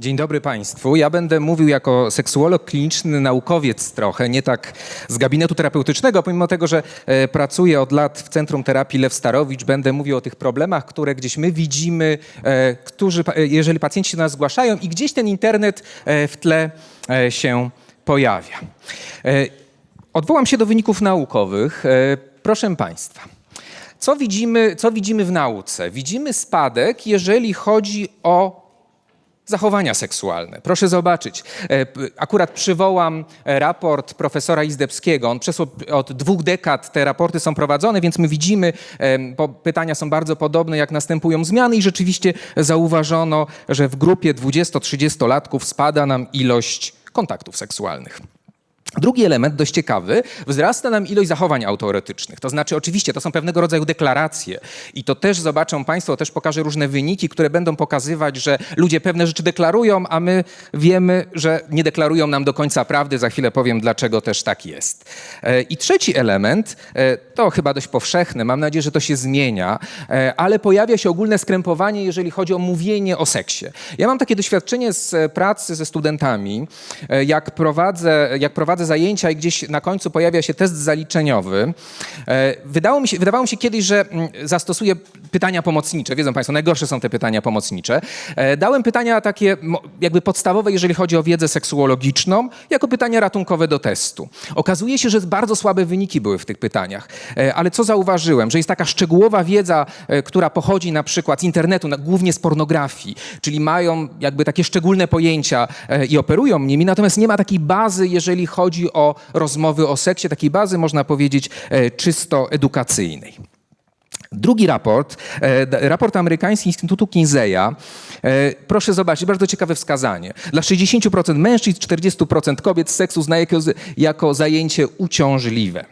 Dzień dobry Państwu. Ja będę mówił jako seksuolog kliniczny, naukowiec trochę, nie tak z gabinetu terapeutycznego, pomimo tego, że e, pracuję od lat w Centrum Terapii Lew Starowicz, będę mówił o tych problemach, które gdzieś my widzimy, e, którzy, e, jeżeli pacjenci do nas zgłaszają i gdzieś ten internet w tle się pojawia. Odwołam się do wyników naukowych. Proszę Państwa. Co widzimy, co widzimy w nauce? Widzimy spadek, jeżeli chodzi o zachowania seksualne. Proszę zobaczyć. E, Akurat przywołam e, raport profesora Izdebskiego. On przez od- dwóch dekad te raporty są prowadzone, więc my widzimy, pytania są bardzo podobne, jak następują zmiany i rzeczywiście zauważono, że w grupie 20-30-latków spada nam ilość kontaktów seksualnych. Drugi element, dość ciekawy, wzrasta nam ilość zachowań autoerotycznych. To znaczy, oczywiście, to są pewnego rodzaju deklaracje i to też zobaczą Państwo, też pokażę różne wyniki, które będą pokazywać, że ludzie pewne rzeczy deklarują, a my wiemy, że nie deklarują nam do końca prawdy. Za chwilę powiem, dlaczego też tak jest. E, I trzeci element, e, to chyba dość powszechny, mam nadzieję, że to się zmienia, e, ale pojawia się ogólne skrępowanie, jeżeli chodzi o mówienie o seksie. Ja mam takie doświadczenie z pracy ze studentami, jak prowadzę, jak prowadzę zajęcia i gdzieś na końcu pojawia się test zaliczeniowy. E, Wydało mi się, wydawało mi się kiedyś, że mm, zastosuję pytania pomocnicze. Wiedzą Państwo, najgorsze są te pytania pomocnicze. E, Dałem pytania takie jakby podstawowe, jeżeli chodzi o wiedzę seksuologiczną, jako pytania ratunkowe do testu. Okazuje się, że bardzo słabe wyniki były w tych pytaniach. E, Ale co zauważyłem? Że jest taka szczegółowa wiedza, która pochodzi na przykład z internetu, głównie z pornografii, czyli mają jakby takie szczególne pojęcia i operują nimi, natomiast nie ma takiej bazy, jeżeli chodzi o rozmowy o seksie, takiej bazy, można powiedzieć, e, czysto edukacyjnej. Drugi raport, e, raport amerykański Instytutu Kinseya. E, proszę zobaczyć, bardzo ciekawe wskazanie. Dla 60% mężczyzn, 40% kobiet seks uznaje jako, zajęcie uciążliwe.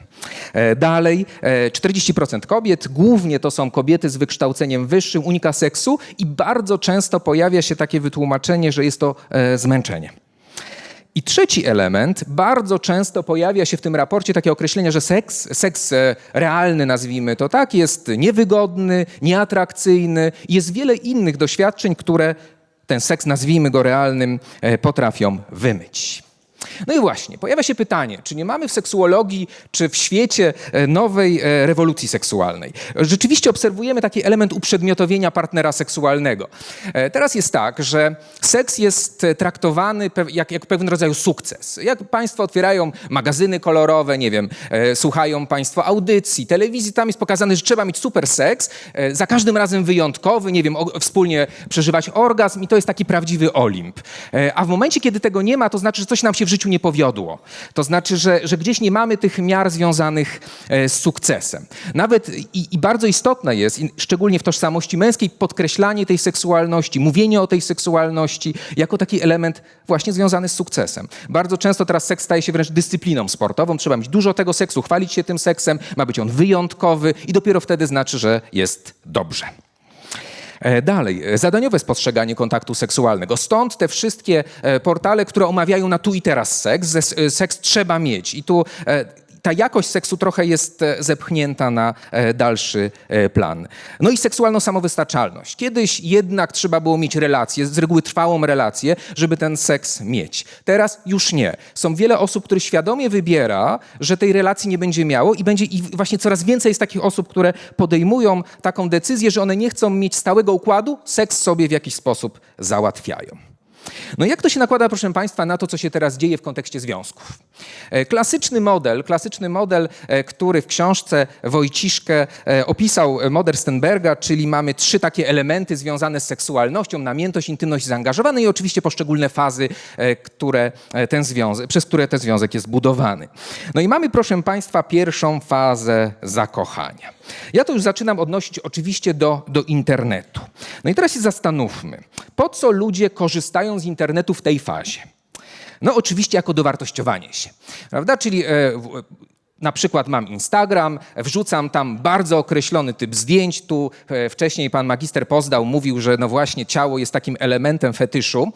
Dalej, e, 40% kobiet, głównie to są kobiety z wykształceniem wyższym, unika seksu i bardzo często pojawia się takie wytłumaczenie, że jest to zmęczenie. I trzeci element, bardzo często pojawia się w tym raporcie takie określenie, że seks, seks e, realny, nazwijmy to tak, jest niewygodny, nieatrakcyjny jest wiele innych doświadczeń, które ten seks, nazwijmy go realnym, e, potrafią wymyć. No i właśnie, pojawia się pytanie, czy nie mamy w seksuologii, czy w świecie e, nowej e, rewolucji seksualnej? Rzeczywiście obserwujemy taki element uprzedmiotowienia partnera seksualnego. E, Teraz jest tak, że seks jest traktowany jak, jak pewien rodzaj sukces. Jak Państwo otwierają magazyny kolorowe, nie wiem, słuchają Państwo audycji, telewizji, tam jest pokazane, że trzeba mieć super seks, za każdym razem wyjątkowy, nie wiem, wspólnie przeżywać orgazm i to jest taki prawdziwy Olimp. A w momencie, kiedy tego nie ma, to znaczy, że coś nam się w życiu nie powiodło. To znaczy, że, że gdzieś nie mamy tych miar związanych e, z sukcesem. Nawet i, i bardzo istotne jest, szczególnie w tożsamości męskiej, podkreślanie tej seksualności, mówienie o tej seksualności jako taki element właśnie związany z sukcesem. Bardzo często teraz seks staje się wręcz dyscypliną sportową. Trzeba mieć dużo tego seksu, chwalić się tym seksem, ma być on wyjątkowy i dopiero wtedy znaczy, że jest dobrze. E, Dalej, e, zadaniowe spostrzeganie kontaktu seksualnego. Stąd te wszystkie e, portale, które omawiają na tu i teraz seks. Seks trzeba mieć. I tu ta jakość seksu trochę jest e, zepchnięta na e, dalszy e, plan. No i seksualną samowystarczalność. Kiedyś jednak trzeba było mieć relację, z reguły trwałą relację, żeby ten seks mieć. Teraz już nie. Są wiele osób, które świadomie wybiera, że tej relacji nie będzie miało i będzie i właśnie coraz więcej jest takich osób, które podejmują taką decyzję, że one nie chcą mieć stałego układu, seks sobie w jakiś sposób załatwiają. No jak to się nakłada, proszę Państwa, na to, co się teraz dzieje w kontekście związków? E, Klasyczny model, klasyczny model, e, który w książce Wojciszkę e, opisał Moder Stenberga, czyli mamy trzy takie elementy związane z seksualnością, namiętność, intymność, zaangażowanie i oczywiście poszczególne fazy, które ten związek, przez które ten związek jest budowany. No i mamy, proszę Państwa, pierwszą fazę zakochania. Ja to już zaczynam odnosić oczywiście do, do internetu. No i teraz się zastanówmy, po co ludzie korzystają z internetu w tej fazie? No oczywiście jako dowartościowanie się, prawda? Czyli e, w- na przykład mam Instagram, wrzucam tam bardzo określony typ zdjęć. Tu e, wcześniej pan magister Pozdał mówił, że no właśnie ciało jest takim elementem fetyszu.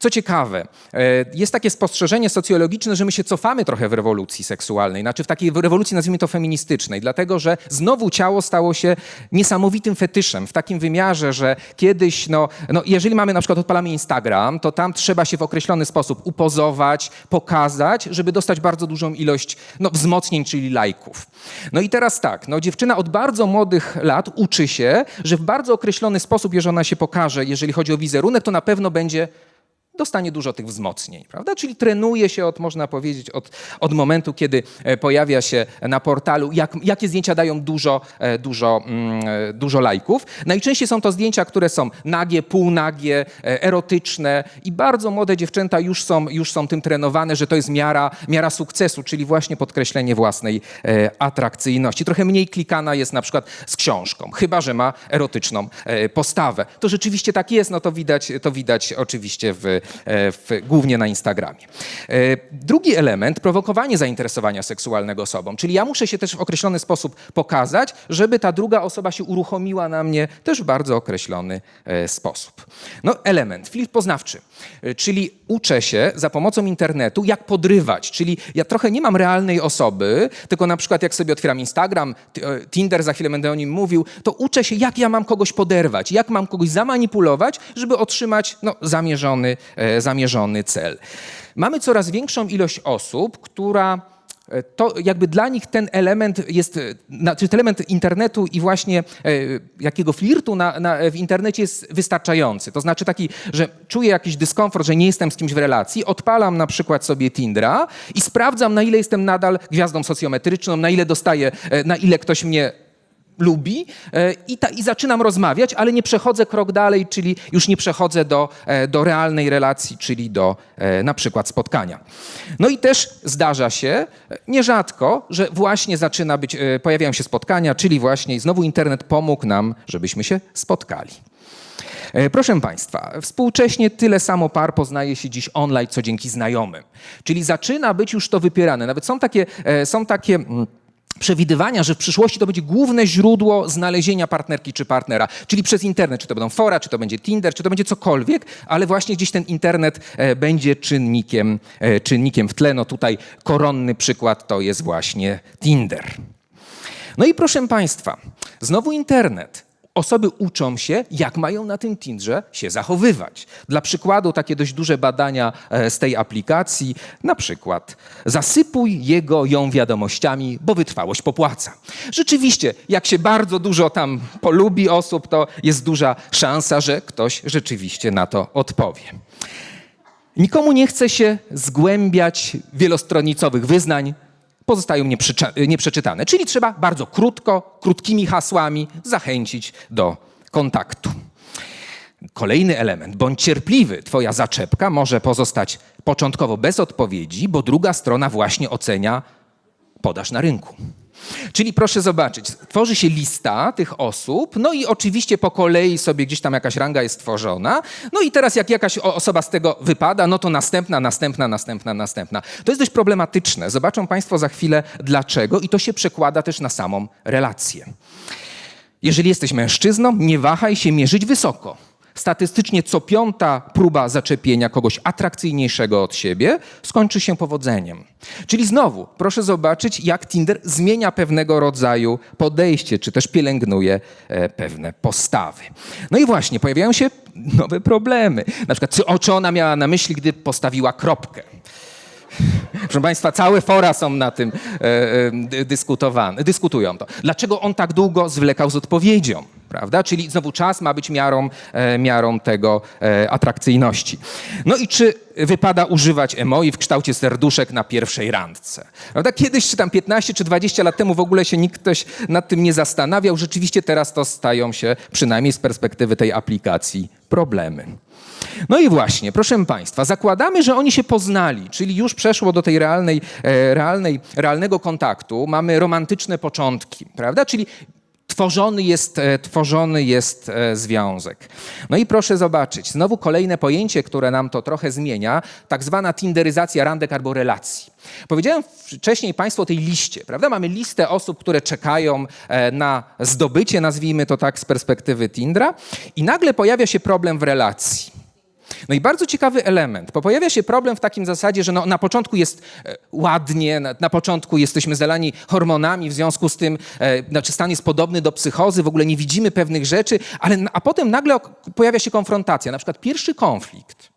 Co ciekawe, e, jest takie spostrzeżenie socjologiczne, że my się cofamy trochę w rewolucji seksualnej, znaczy w takiej rewolucji, nazwijmy to feministycznej, dlatego że znowu ciało stało się niesamowitym fetyszem, w takim wymiarze, że kiedyś, no, no jeżeli mamy na przykład, odpalamy Instagram, to tam trzeba się w określony sposób upozować, pokazać, żeby dostać bardzo dużą ilość no, wzmocnień, czyli lajków. No i teraz tak, no, dziewczyna od bardzo młodych lat uczy się, że w bardzo określony sposób, jeżeli ona się pokaże, jeżeli chodzi o wizerunek, to na pewno będzie dostanie dużo tych wzmocnień, prawda? Czyli trenuje się od, można powiedzieć, od, od momentu, kiedy e, pojawia się na portalu, jak, jakie zdjęcia dają dużo, e, dużo, mm, e, dużo lajków. Najczęściej są to zdjęcia, które są nagie, półnagie, erotyczne i bardzo młode dziewczęta już są, już są tym trenowane, że to jest miara, miara sukcesu, czyli właśnie podkreślenie własnej atrakcyjności. Trochę mniej klikana jest na przykład z książką, chyba że ma erotyczną postawę. To rzeczywiście tak jest, no to widać, to widać oczywiście w, w, głównie na Instagramie. E, Drugi element, prowokowanie zainteresowania seksualnego osobą, czyli ja muszę się też w określony sposób pokazać, żeby ta druga osoba się uruchomiła na mnie też w bardzo określony e, sposób. No element, filtr poznawczy, e, czyli uczę się za pomocą internetu, jak podrywać, czyli ja trochę nie mam realnej osoby, tylko na przykład jak sobie otwieram Instagram, e, Tinder, za chwilę będę o nim mówił, to uczę się, jak ja mam kogoś poderwać, jak mam kogoś zamanipulować, żeby otrzymać no, zamierzony, e, zamierzony cel. Mamy coraz większą ilość osób, która e, to jakby dla nich ten element jest, e, czy ten element internetu i właśnie e, jakiego flirtu na, na, w internecie jest wystarczający. To znaczy taki, że czuję jakiś dyskomfort, że nie jestem z kimś w relacji, odpalam na przykład sobie Tindra i sprawdzam, na ile jestem nadal gwiazdą socjometryczną, na ile dostaję, e, na ile ktoś mnie lubi e, i, ta, i zaczynam rozmawiać, ale nie przechodzę krok dalej, czyli już nie przechodzę do, e, do realnej relacji, czyli do e, na przykład spotkania. No i też zdarza się nierzadko, że właśnie zaczyna być, pojawiają się spotkania, czyli właśnie znowu internet pomógł nam, żebyśmy się spotkali. Proszę Państwa, współcześnie tyle samo par poznaje się dziś online, co dzięki znajomym. Czyli zaczyna być już to wypierane. Nawet są takie, są takie mm, przewidywania, że w przyszłości to będzie główne źródło znalezienia partnerki czy partnera. Czyli przez internet, czy to będą fora, czy to będzie Tinder, czy to będzie cokolwiek, ale właśnie gdzieś ten internet e, będzie czynnikiem, e, czynnikiem w tle. No tutaj koronny przykład to jest właśnie Tinder. No i proszę Państwa, znowu internet. Osoby uczą się, jak mają na tym Tindrze się zachowywać. Dla przykładu takie dość duże badania e, z tej aplikacji, na przykład zasypuj jego ją wiadomościami, bo wytrwałość popłaca. Rzeczywiście, jak się bardzo dużo tam polubi osób, to jest duża szansa, że ktoś rzeczywiście na to odpowie. Nikomu nie chce się zgłębiać wielostronicowych wyznań, pozostają nieprzeczy- nieprzeczytane. Czyli trzeba bardzo krótko, krótkimi hasłami zachęcić do kontaktu. Kolejny element, bądź cierpliwy. Twoja zaczepka może pozostać początkowo bez odpowiedzi, bo druga strona właśnie ocenia podaż na rynku. Czyli proszę zobaczyć, tworzy się lista tych osób, no i oczywiście po kolei sobie gdzieś tam jakaś ranga jest tworzona. No i teraz jak jakaś osoba z tego wypada, no to następna, następna, następna, następna. To jest dość problematyczne. Zobaczą Państwo za chwilę dlaczego i to się przekłada też na samą relację. Jeżeli jesteś mężczyzną, nie wahaj się mierzyć wysoko. Statystycznie co piąta próba zaczepienia kogoś atrakcyjniejszego od siebie skończy się powodzeniem. Czyli znowu, proszę zobaczyć, jak Tinder zmienia pewnego rodzaju podejście, czy też pielęgnuje e, pewne postawy. No i właśnie, pojawiają się nowe problemy. Na przykład, co, czy ona miała na myśli, gdy postawiła kropkę. Proszę Państwa, całe fora są na tym e, e, dy- dyskutowane, dyskutują to. Dlaczego on tak długo zwlekał z odpowiedzią? Prawda? Czyli znowu czas ma być miarą, e, miarą tego e, atrakcyjności. No i czy wypada używać emoi w kształcie serduszek na pierwszej randce? Prawda? Kiedyś, czy tam 15 czy 20 lat temu w ogóle się nikt ktoś nad tym nie zastanawiał. Rzeczywiście teraz to stają się, przynajmniej z perspektywy tej aplikacji, problemy. No i właśnie, proszę Państwa, zakładamy, że oni się poznali, czyli już przeszło do tej realnej, e, realnej, realnego kontaktu, mamy romantyczne początki, prawda? Czyli tworzony jest, e, tworzony jest e, związek. No i proszę zobaczyć, znowu kolejne pojęcie, które nam to trochę zmienia, tak zwana tinderyzacja randek albo relacji. Powiedziałem wcześniej Państwu o tej liście, prawda? Mamy listę osób, które czekają e, na zdobycie, nazwijmy to tak z perspektywy Tindra i nagle pojawia się problem w relacji. No i bardzo ciekawy element, bo pojawia się problem w takim zasadzie, że no, na początku jest e, ładnie, na, na początku jesteśmy zalani hormonami, w związku z tym e, znaczy stan jest podobny do psychozy, w ogóle nie widzimy pewnych rzeczy, ale, a potem nagle pojawia się konfrontacja, na przykład pierwszy konflikt.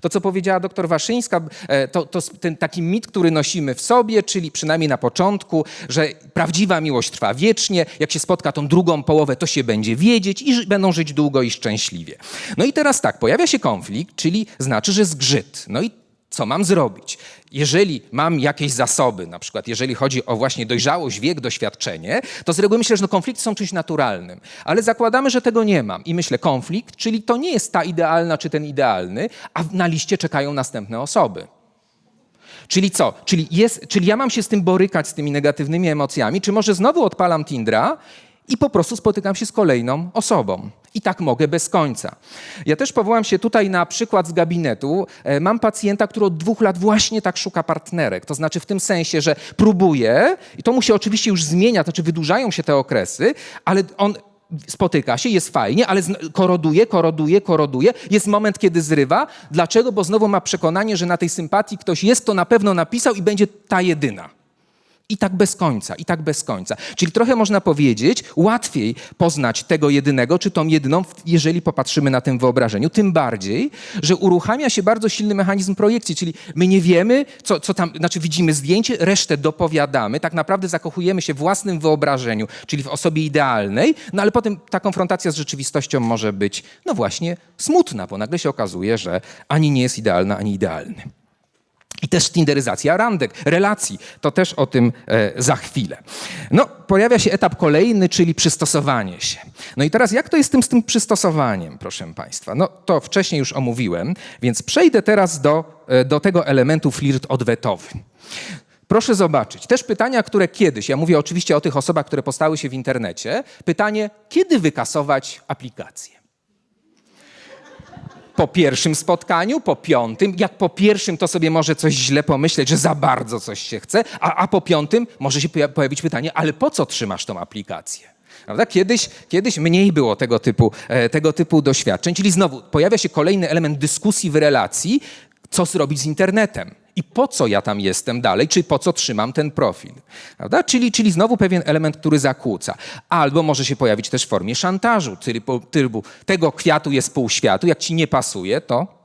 To, co powiedziała doktor Waszyńska, e, to, to ten taki mit, który nosimy w sobie, czyli przynajmniej na początku, że prawdziwa miłość trwa wiecznie, jak się spotka tą drugą połowę, to się będzie wiedzieć i będą żyć długo i szczęśliwie. No i teraz tak, pojawia się konflikt, czyli znaczy, że zgrzyt. No i co mam zrobić? Jeżeli mam jakieś zasoby, na przykład jeżeli chodzi o właśnie dojrzałość, wiek, doświadczenie, to z reguły myślę, że no konflikty są czymś naturalnym. Ale zakładamy, że tego nie mam. I myślę, konflikt, czyli to nie jest ta idealna czy ten idealny, a na liście czekają następne osoby. Czyli co? Czyli, jest, czyli ja mam się z tym borykać, z tymi negatywnymi emocjami, czy może znowu odpalam Tindra i po prostu spotykam się z kolejną osobą. I tak mogę bez końca. Ja też powołam się tutaj na przykład z gabinetu. E, Mam pacjenta, który od dwóch lat właśnie tak szuka partnerek. To znaczy w tym sensie, że próbuje, i to mu się oczywiście już zmienia, to znaczy wydłużają się te okresy, ale on spotyka się, jest fajnie, ale koroduje, koroduje, koroduje. Jest moment, kiedy zrywa. Dlaczego? Bo znowu ma przekonanie, że na tej sympatii ktoś jest, to na pewno napisał i będzie ta jedyna. I tak bez końca, i tak bez końca. Czyli trochę można powiedzieć, łatwiej poznać tego jedynego, czy tą jedyną, jeżeli popatrzymy na tym wyobrażeniu. Tym bardziej, że uruchamia się bardzo silny mechanizm projekcji, czyli my nie wiemy, co, co tam, znaczy widzimy zdjęcie, resztę dopowiadamy, tak naprawdę zakochujemy się w własnym wyobrażeniu, czyli w osobie idealnej, no ale potem ta konfrontacja z rzeczywistością może być, no właśnie, smutna, bo nagle się okazuje, że ani nie jest idealna, ani idealny. I też tinderyzacja randek, relacji. To też o tym e, za chwilę. No, pojawia się etap kolejny, czyli przystosowanie się. No i teraz jak to jest z tym, z tym przystosowaniem, proszę Państwa? No to wcześniej już omówiłem, więc przejdę teraz do, e, do tego elementu flirt odwetowy. Proszę zobaczyć, też pytania, które kiedyś, ja mówię oczywiście o tych osobach, które postały się w internecie, pytanie, kiedy wykasować aplikację? Po pierwszym spotkaniu, po piątym. Jak po pierwszym, to sobie może coś źle pomyśleć, że za bardzo coś się chce, a, a po piątym może się poja- pojawić pytanie, ale po co trzymasz tą aplikację? Prawda? Kiedyś, kiedyś mniej było tego typu, e, tego typu doświadczeń, czyli znowu pojawia się kolejny element dyskusji w relacji, co zrobić z internetem i po co ja tam jestem dalej, czy po co trzymam ten profil. Prawda? Czyli, czyli znowu pewien element, który zakłóca. Albo może się pojawić też w formie szantażu, typu, typu tego kwiatu jest pół światu, jak ci nie pasuje, to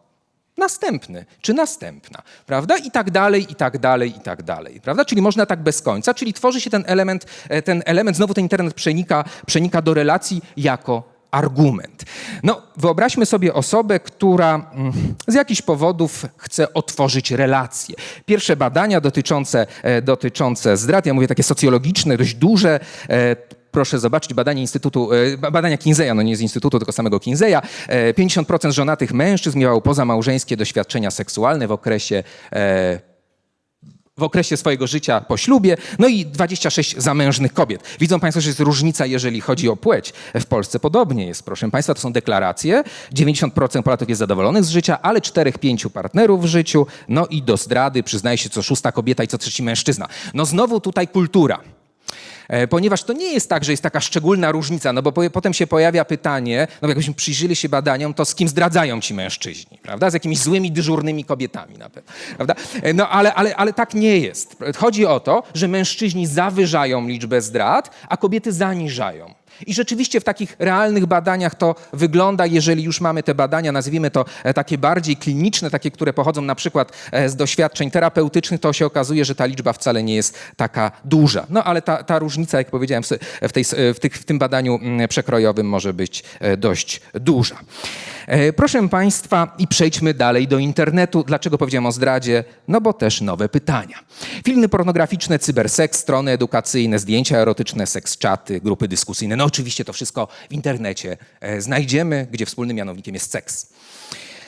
następny, czy następna, prawda? I tak dalej, i tak dalej, i tak dalej, prawda? Czyli można tak bez końca, czyli tworzy się ten element, e, ten element, znowu ten internet przenika, przenika do relacji jako argument. No, wyobraźmy sobie osobę, która mm, z jakichś powodów chce otworzyć relacje. Pierwsze badania dotyczące, e, dotyczące zdrad, ja mówię takie socjologiczne, dość duże, e, Proszę zobaczyć badanie Instytutu, e, ba- badania Kinseya, no nie z Instytutu, tylko samego Kinseya. E, 50% żonatych mężczyzn miało pozamałżeńskie doświadczenia seksualne w okresie w okresie swojego życia po ślubie, no i 26 zamężnych kobiet. Widzą Państwo, że jest różnica, jeżeli chodzi o płeć. W Polsce podobnie jest, proszę Państwa, to są deklaracje. 90% Polaków jest zadowolonych z życia, ale 4-5 partnerów w życiu, no i do zdrady przyznaje się co szósta kobieta i co trzeci mężczyzna. No znowu tutaj kultura. E, Ponieważ to nie jest tak, że jest taka szczególna różnica, no bo po, potem się pojawia pytanie, no jakbyśmy przyjrzeli się badaniom, to z kim zdradzają ci mężczyźni, prawda? Z jakimiś złymi, dyżurnymi kobietami na pewno, prawda? E, No ale, ale, ale tak nie jest. Chodzi o to, że mężczyźni zawyżają liczbę zdrad, a kobiety zaniżają. I rzeczywiście w takich realnych badaniach to wygląda, jeżeli już mamy te badania, nazwijmy to e, takie bardziej kliniczne, takie, które pochodzą na przykład e, z doświadczeń terapeutycznych, to się okazuje, że ta liczba wcale nie jest taka duża. No ale ta, ta różnica, jak powiedziałem, w, tej, w, tych, w tym badaniu mm, przekrojowym może być e, dość duża. Proszę Państwa, i przejdźmy dalej do internetu. Dlaczego powiedziałem o zdradzie? No bo też nowe pytania. Filmy pornograficzne, cyberseks, strony edukacyjne, zdjęcia erotyczne, seks czaty, grupy dyskusyjne. No oczywiście to wszystko w internecie e, znajdziemy, gdzie wspólnym mianownikiem jest seks.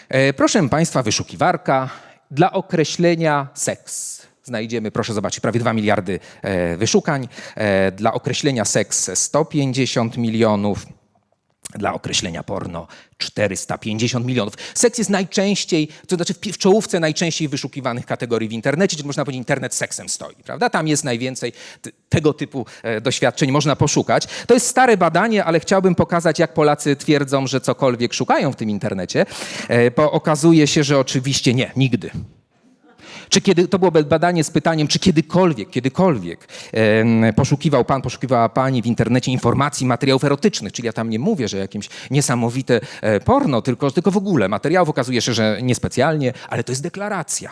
E, Proszę Państwa, wyszukiwarka dla określenia seks. znajdziemy, proszę zobaczyć, prawie 2 miliardy e, wyszukań. Dla określenia seks 150 milionów. Dla określenia porno 450 milionów. Seks jest najczęściej, to znaczy w w czołówce najczęściej wyszukiwanych kategorii w internecie, czyli można powiedzieć, internet seksem stoi, prawda? Tam jest najwięcej tego typu e, doświadczeń można poszukać. To jest stare badanie, ale chciałbym pokazać, jak Polacy twierdzą, że cokolwiek szukają w tym internecie, e, bo okazuje się, że oczywiście nie, nigdy. Czy kiedy, to było badanie z pytaniem, czy kiedykolwiek, kiedykolwiek poszukiwał pan, poszukiwała pani w internecie informacji, materiałów erotycznych, czyli ja tam nie mówię, że jakimś niesamowite e, porno, tylko, tylko w ogóle materiałów okazuje się, że niespecjalnie, ale to jest deklaracja.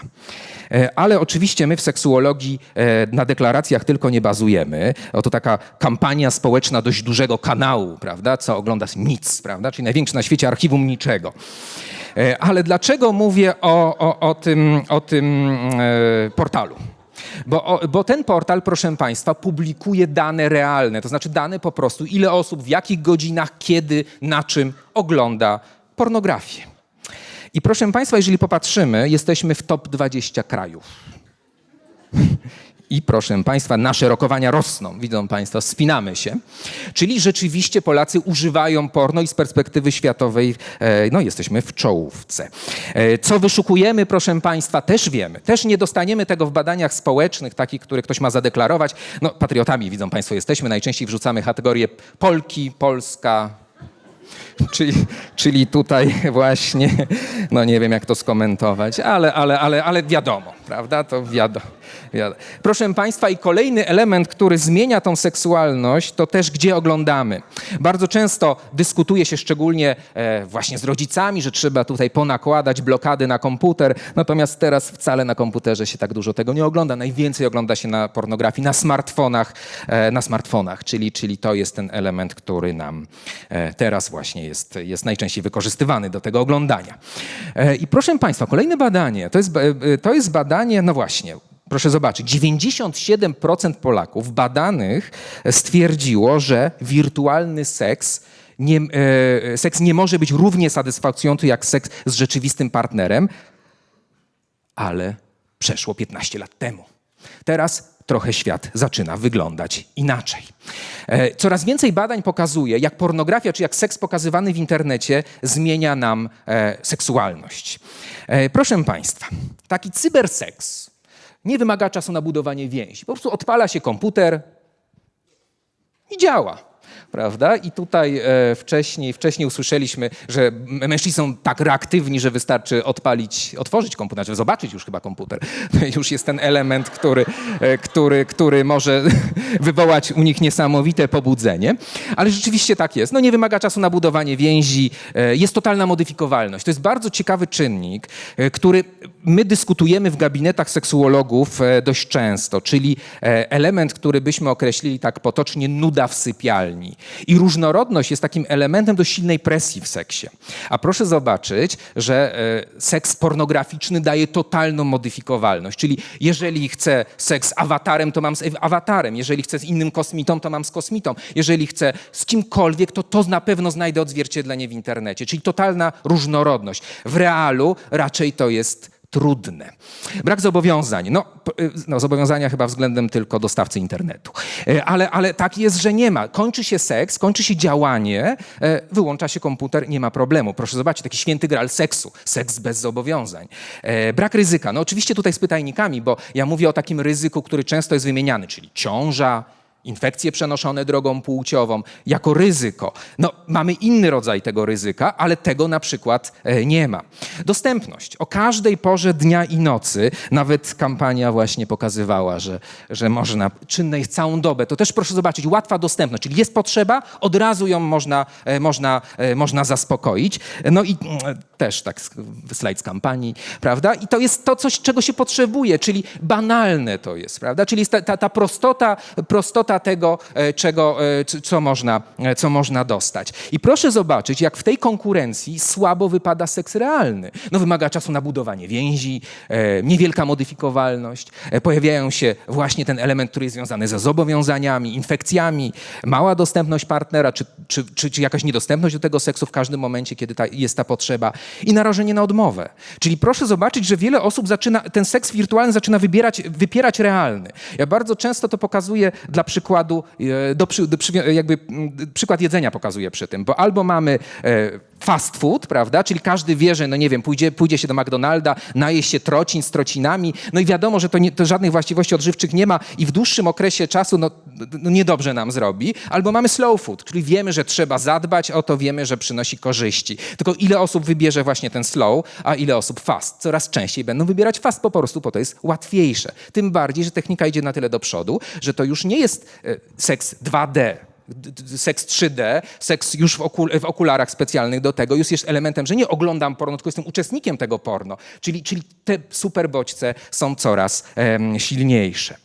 E, ale oczywiście my w seksuologii e, na deklaracjach tylko nie bazujemy. Oto taka kampania społeczna dość dużego kanału, prawda, co ogląda nic, prawda, czyli największe na świecie archiwum niczego. Ale dlaczego mówię o, o, o tym, o tym portalu? Bo, bo ten portal, proszę Państwa, publikuje dane realne, to znaczy dane po prostu, ile osób, w jakich godzinach, kiedy, na czym ogląda pornografię. I proszę Państwa, jeżeli popatrzymy, jesteśmy w top 20 krajów. I proszę Państwa, nasze rokowania rosną. Widzą Państwo, spinamy się. Czyli rzeczywiście Polacy używają porno i z perspektywy światowej e, no, jesteśmy w czołówce. E, Co wyszukujemy, proszę Państwa, też wiemy. Też nie dostaniemy tego w badaniach społecznych, takich, które ktoś ma zadeklarować. No, patriotami, widzą Państwo, jesteśmy. Najczęściej wrzucamy kategorię Polki, Polska, Czyli, czyli tutaj właśnie, no nie wiem jak to skomentować, ale, ale, ale, ale wiadomo, prawda? To wiadomo, wiadomo. Proszę Państwa, i kolejny element, który zmienia tą seksualność, to też gdzie oglądamy. Bardzo często dyskutuje się szczególnie e, właśnie z rodzicami, że trzeba tutaj ponakładać blokady na komputer, natomiast teraz wcale na komputerze się tak dużo tego nie ogląda. Najwięcej ogląda się na pornografii, na smartfonach, e, na smartfonach, czyli, czyli to jest ten element, który nam e, teraz właśnie jest, jest najczęściej wykorzystywany do tego oglądania. E, I proszę Państwa, kolejne badanie, to jest, e, to jest badanie, no właśnie, Proszę zobaczyć, 97% Polaków badanych stwierdziło, że wirtualny seks nie, e, seks nie może być równie satysfakcjonujący jak seks z rzeczywistym partnerem, ale przeszło 15 lat temu. Teraz trochę świat zaczyna wyglądać inaczej. E, Coraz więcej badań pokazuje, jak pornografia czy jak seks pokazywany w internecie zmienia nam e, seksualność. E, Proszę Państwa, taki cyberseks nie wymaga czasu na budowanie więzi. Po prostu odpala się komputer i działa. Prawda? I tutaj e, wcześniej, wcześniej usłyszeliśmy, że mężczyźni są tak reaktywni, że wystarczy odpalić, otworzyć komputer, żeby zobaczyć już chyba komputer. Już jest ten element, który, e, który, który może wywołać u nich niesamowite pobudzenie. Ale rzeczywiście tak jest. No nie wymaga czasu na budowanie więzi, e, jest totalna modyfikowalność. To jest bardzo ciekawy czynnik, e, który my dyskutujemy w gabinetach seksuologów e, dość często, czyli e, element, który byśmy określili tak potocznie nuda w sypialni. I różnorodność jest takim elementem dość silnej presji w seksie. A proszę zobaczyć, że e, seks pornograficzny daje totalną modyfikowalność, czyli jeżeli chcę seks z awatarem, to mam z awatarem, jeżeli chcę z innym kosmitą, to mam z kosmitą, jeżeli chcę z kimkolwiek, to to na pewno znajdę odzwierciedlenie w internecie, czyli totalna różnorodność. W realu raczej to jest trudne. Brak zobowiązań. No, y, no, zobowiązania chyba względem tylko dostawcy internetu. E, Ale, ale tak jest, że nie ma. Kończy się seks, kończy się działanie, e, wyłącza się komputer, nie ma problemu. Proszę zobaczyć, taki święty gral seksu. Seks bez zobowiązań. E, Brak ryzyka. No oczywiście tutaj z pytajnikami, bo ja mówię o takim ryzyku, który często jest wymieniany, czyli ciąża, infekcje przenoszone drogą płciową, jako ryzyko. No, mamy inny rodzaj tego ryzyka, ale tego na przykład e, nie ma. Dostępność. O każdej porze dnia i nocy, nawet kampania właśnie pokazywała, że, że można, czynne jest całą dobę. To też proszę zobaczyć, łatwa dostępność, czyli jest potrzeba, od razu ją można, e, można, e, można zaspokoić. No i mm, też tak slajd z kampanii, prawda? I to jest to coś, czego się potrzebuje, czyli banalne to jest, prawda? Czyli ta, ta, ta prostota, prostota tego, e, czego, e, co, można, e, co można dostać. I proszę zobaczyć, jak w tej konkurencji słabo wypada seks realny. No, wymaga czasu na budowanie więzi, niewielka modyfikowalność, pojawiają się właśnie ten element, który jest związany ze zobowiązaniami, infekcjami, mała dostępność partnera, czy, czy, czy, czy jakaś niedostępność do tego seksu w każdym momencie, kiedy ta, jest ta potrzeba i narażenie na odmowę. Czyli proszę zobaczyć, że wiele osób zaczyna, ten seks wirtualny zaczyna wybierać, wypierać realny. Ja bardzo często to pokazuję dla przykładu, e, do, do jakby przykład jedzenia pokazuję przy tym, bo albo mamy e, fast food, prawda, czyli każdy wie, że no nie wiem, pójdzie, pójdzie się do McDonalda, naje się trocin z trocinami, no i wiadomo, że to, nie, to żadnych właściwości odżywczych nie ma i w dłuższym okresie czasu no, no niedobrze nam zrobi. Albo mamy slow food, czyli wiemy, że trzeba zadbać o to, wiemy, że przynosi korzyści. Tylko ile osób wybierze właśnie ten slow, a ile osób fast? Coraz częściej będą wybierać fast po prostu, bo to jest łatwiejsze. Tym bardziej, że technika idzie na tyle do przodu, że to już nie jest e, seks 2D, d- d- seks 3D, seks już w, okul- w okularach specjalnych do tego, już jest elementem, że nie oglądam porno, tylko jestem uczestnikiem tego porno. Czyli, czyli te super bodźce są coraz em, silniejsze.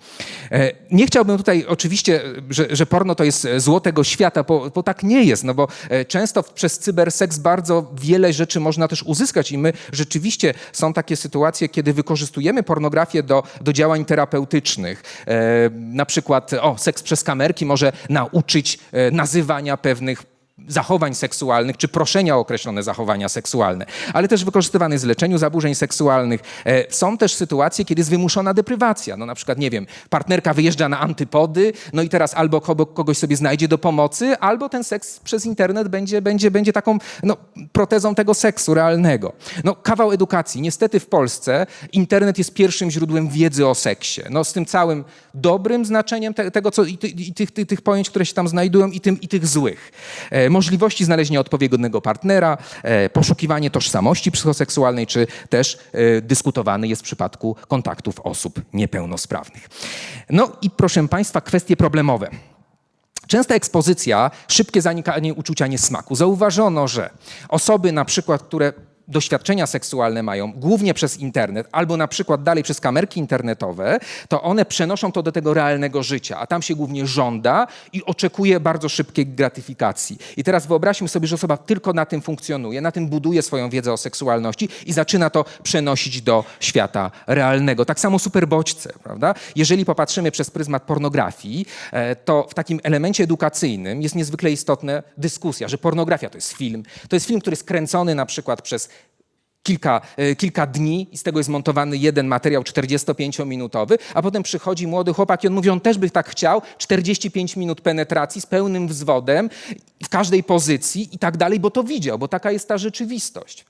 E, nie chciałbym tutaj oczywiście, że, że porno to jest zło tego świata, bo, bo tak nie jest, no bo e, często przez cyberseks bardzo wiele rzeczy można też uzyskać i my rzeczywiście są takie sytuacje, kiedy wykorzystujemy pornografię do, do działań terapeutycznych. E, na przykład, o, seks przez kamerki może nauczyć e, nazywania pewnych zachowań seksualnych, czy proszenia o określone zachowania seksualne, ale też wykorzystywany w leczeniu zaburzeń seksualnych. E, Są też sytuacje, kiedy jest wymuszona deprywacja. No na przykład, nie wiem, partnerka wyjeżdża na antypody, no i teraz albo kogo- kogoś sobie znajdzie do pomocy, albo ten seks przez internet będzie, będzie, będzie taką no, protezą tego seksu realnego. No kawał edukacji. Niestety w Polsce internet jest pierwszym źródłem wiedzy o seksie. No z tym całym dobrym znaczeniem te, tego, co i, ty, i tych, tych, tych pojęć, które się tam znajdują i, tym, i tych złych. E, możliwości znalezienia odpowiedniego partnera, e, poszukiwanie tożsamości psychoseksualnej, czy też e, dyskutowany jest w przypadku kontaktów osób niepełnosprawnych. No i proszę Państwa, kwestie problemowe. Częsta ekspozycja, szybkie zanikanie uczucia niesmaku. Zauważono, że osoby na przykład, które doświadczenia seksualne mają głównie przez internet albo na przykład dalej przez kamerki internetowe, to one przenoszą to do tego realnego życia, a tam się głównie żąda i oczekuje bardzo szybkiej gratyfikacji. I teraz wyobraźmy sobie, że osoba tylko na tym funkcjonuje, na tym buduje swoją wiedzę o seksualności i zaczyna to przenosić do świata realnego. Tak samo superbodźce, prawda? Jeżeli popatrzymy przez pryzmat pornografii, e, to w takim elemencie edukacyjnym jest niezwykle istotna dyskusja, że pornografia to jest film. To jest film, który jest kręcony na przykład przez kilka, e, kilka dni i z tego jest montowany jeden materiał 45-minutowy, a potem przychodzi młody chłopak i on mówi, on też by tak chciał, 45 minut penetracji z pełnym wzwodem w każdej pozycji i tak dalej, bo to widział, bo taka jest ta rzeczywistość.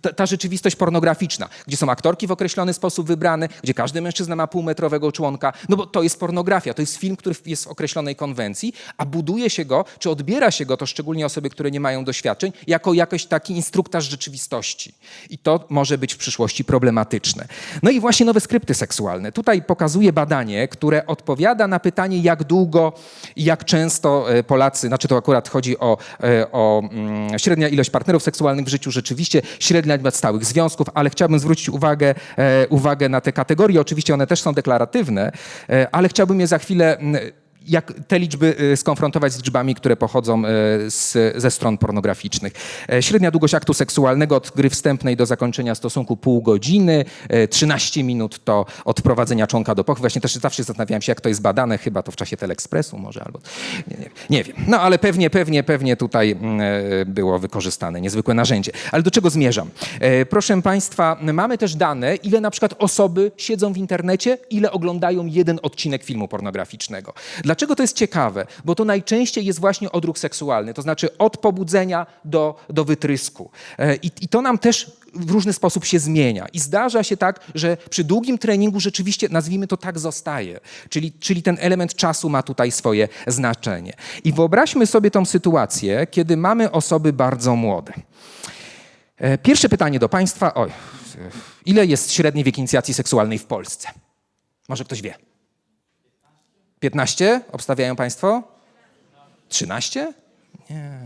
Ta, ta rzeczywistość pornograficzna, gdzie są aktorki w określony sposób wybrane, gdzie każdy mężczyzna ma półmetrowego członka, no bo to jest pornografia, to jest film, który jest w określonej konwencji, a buduje się go, czy odbiera się go, to szczególnie osoby, które nie mają doświadczeń, jako jakiś taki instruktaż rzeczywistości. I to może być w przyszłości problematyczne. No i właśnie nowe skrypty seksualne. Tutaj pokazuję badanie, które odpowiada na pytanie, jak długo i jak często e, Polacy, znaczy to akurat chodzi o, e, o mm, średnia ilość partnerów seksualnych w życiu, rzeczywiście średnia liczba stałych związków, ale chciałbym zwrócić uwagę, e, uwagę na te kategorie. Oczywiście one też są deklaratywne, e, ale chciałbym je za chwilę jak te liczby y, skonfrontować z liczbami, które pochodzą y, z, ze stron pornograficznych. E, Średnia długość aktu seksualnego od gry wstępnej do zakończenia stosunku pół godziny, e, 13 minut to od prowadzenia członka do pochwy. Właśnie też zawsze zastanawiałem się, jak to jest badane, chyba to w czasie Telekspresu może, albo nie, nie, nie wiem. No ale pewnie, pewnie, pewnie tutaj mm, e, było wykorzystane niezwykłe narzędzie. Ale do czego zmierzam? E, Proszę Państwa, mamy też dane, ile na przykład osoby siedzą w internecie, ile oglądają jeden odcinek filmu pornograficznego. Dlaczego to jest ciekawe? Bo to najczęściej jest właśnie odruch seksualny, to znaczy od pobudzenia do, do wytrysku. E, I, I to nam też w różny sposób się zmienia. I zdarza się tak, że przy długim treningu rzeczywiście, nazwijmy to tak, zostaje. Czyli, czyli ten element czasu ma tutaj swoje znaczenie. I wyobraźmy sobie tą sytuację, kiedy mamy osoby bardzo młode. E, Pierwsze pytanie do Państwa. Oj, ile jest średni wiek inicjacji seksualnej w Polsce? Może ktoś wie? 15? Obstawiają Państwo? 13? Nie.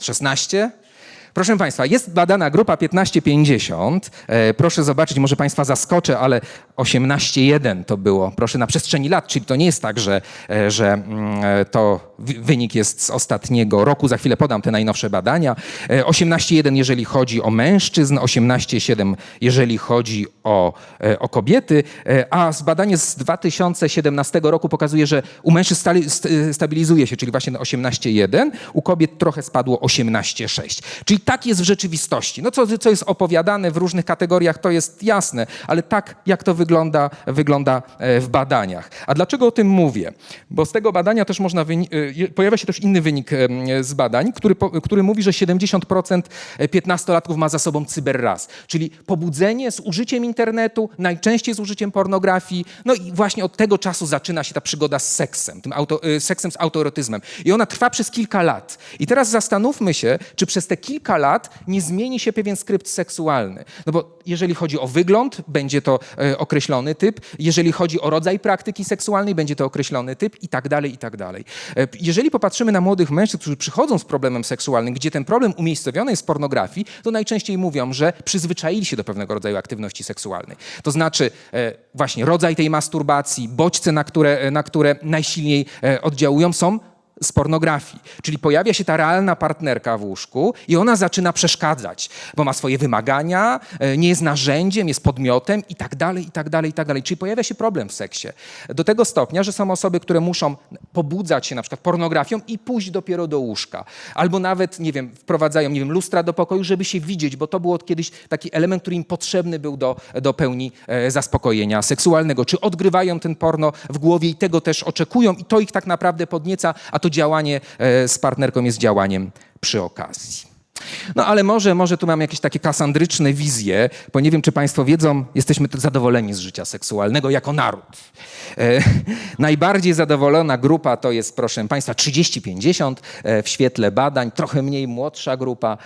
16? Proszę Państwa, jest badana grupa 1550. E, proszę zobaczyć, może Państwa zaskoczę, ale 18.1 to było, proszę, na przestrzeni lat, czyli to nie jest tak, że, e, że mm, e, to wynik jest z ostatniego roku. Za chwilę podam te najnowsze badania. E, 18.1 jeżeli chodzi o mężczyzn, 18.7 jeżeli chodzi o, o kobiety, a badanie z 2017 roku pokazuje, że u mężczyzn stabilizuje się, czyli właśnie 18.1, u kobiet trochę spadło 18.6. Czyli tak jest w rzeczywistości. No co, co jest opowiadane w różnych kategoriach, to jest jasne, ale tak jak to wygląda, wygląda e, w badaniach. A dlaczego o tym mówię? Bo z tego badania też można, e, pojawia się też inny wynik z badań, który, który mówi, że 70% 15-latków ma za sobą cyberraz, czyli pobudzenie z użyciem internetu, najczęściej z użyciem pornografii. No i właśnie od tego czasu zaczyna się ta przygoda z seksem, tym auto, seksem z autoerotyzmem. I ona trwa przez kilka lat. I teraz zastanówmy się, czy przez te kilka lat nie zmieni się pewien skrypt seksualny. No bo jeżeli chodzi o wygląd, będzie to e, określony typ. Jeżeli chodzi o rodzaj praktyki seksualnej, będzie to określony typ i tak dalej, i tak dalej. E, Jeżeli popatrzymy na młodych mężczyzn, którzy przychodzą z problemem seksualnym, gdzie ten problem umiejscowiony jest w pornografii, to najczęściej mówią, że przyzwyczaili się do pewnego rodzaju aktywności seksualnej. To znaczy e, właśnie rodzaj tej masturbacji, bodźce, na które, na które najsilniej oddziałują, są z pornografii. Czyli pojawia się ta realna partnerka w łóżku i ona zaczyna przeszkadzać, bo ma swoje wymagania, e, nie jest narzędziem, jest podmiotem i tak dalej, i tak dalej, i tak dalej. Czyli pojawia się problem w seksie. Do tego stopnia, że są osoby, które muszą pobudzać się na przykład pornografią i pójść dopiero do łóżka. Albo nawet, nie wiem, wprowadzają, nie wiem, lustra do pokoju, żeby się widzieć, bo to było kiedyś taki element, który im potrzebny był do, do pełni e, zaspokojenia seksualnego. Czy odgrywają ten porno w głowie i tego też oczekują i to ich tak naprawdę podnieca, a to działanie e, z partnerką jest działaniem przy okazji. No ale może, może tu mam jakieś takie kasandryczne wizje, bo nie wiem, czy Państwo wiedzą, jesteśmy zadowoleni z życia seksualnego jako naród. E, najbardziej zadowolona grupa to jest, proszę Państwa, 30-50 e, w świetle badań, trochę mniej młodsza grupa,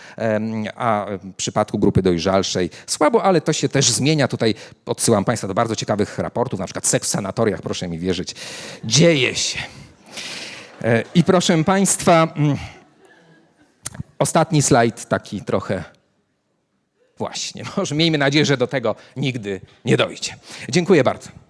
a w przypadku grupy dojrzalszej słabo, ale to się też zmienia. Tutaj odsyłam Państwa do bardzo ciekawych raportów, na przykład seks w sanatoriach, proszę mi wierzyć. Dzieje się. E, I proszę Państwa, mm, ostatni slajd taki trochę. Właśnie, może miejmy nadzieję, że do tego nigdy nie dojdzie. Dziękuję bardzo.